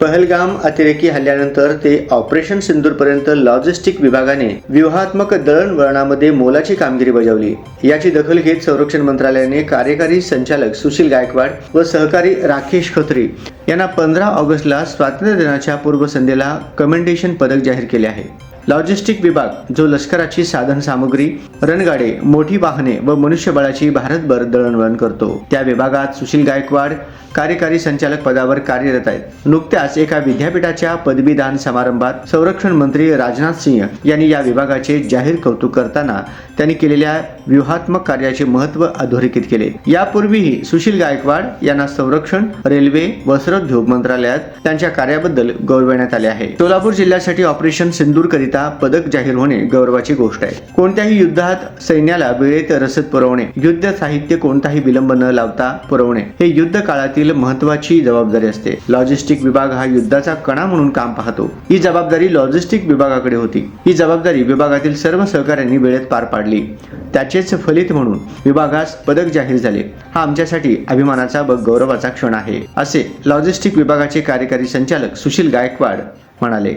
पहलगाम अतिरेकी हल्ल्यानंतर ते ऑपरेशन सिंदूरपर्यंत लॉजिस्टिक विभागाने व्यूहात्मक दळणवळणामध्ये मोलाची कामगिरी बजावली. याची दखल घेत संरक्षण मंत्रालयाने कार्यकारी संचालक सुशील गायकवाड व सहकारी राकेश खत्री यांना पंधरा ऑगस्टला स्वातंत्र्य दिनाच्या पूर्वसंध्येला कमेंडेशन पदक जाहीर केले आहे. लॉजिस्टिक विभाग जो लष्कराची साधन सामुग्री रणगाडे मोठी वाहने व मनुष्यबळाची भारतभर दळणवळण करतो. त्या विभागात सुशील गायकवाड कार्यकारी संचालक पदावर कार्यरत आहेत. नुकत्याच एका विद्यापीठाच्या पदवीदान समारंभात संरक्षण मंत्री राजनाथ सिंह यांनी या विभागाचे जाहीर कौतुक करताना त्यांनी केलेल्या व्यूहात्मक कार्याचे महत्त्व अधोरेखित केले. यापूर्वीही सुशील गायकवाड यांना संरक्षण रेल्वे वस्त्रोद्योग मंत्रालयात त्यांच्या कार्याबद्दल गौरवण्यात आले आहे. सोलापूर जिल्ह्यासाठी ऑपरेशन सिंदूर करीत पदक जाहीर होणे गौरवाची गोष्ट आहे. कोणत्याही युद्धात सैन्याला वेळेत रसद पुरवणे युद्ध साहित्य कोणताही विलंब न लावता पुरवणे हे युद्ध काळातील महत्वाची जबाबदारी असते. लॉजिस्टिक विभाग हा युद्धाचा कणा म्हणून काम पाहतो. ही जबाबदारी लॉजिस्टिक विभागाकडे होती. ही जबाबदारी विभागातील सर्व सहकाऱ्यांनी वेळेत पार पाडली. त्याचेच फलित म्हणून विभागास पदक जाहीर झाले. हा आमच्यासाठी अभिमानाचा व गौरवाचा क्षण आहे असे लॉजिस्टिक विभागाचे कार्यकारी संचालक सुशील गायकवाड म्हणाले.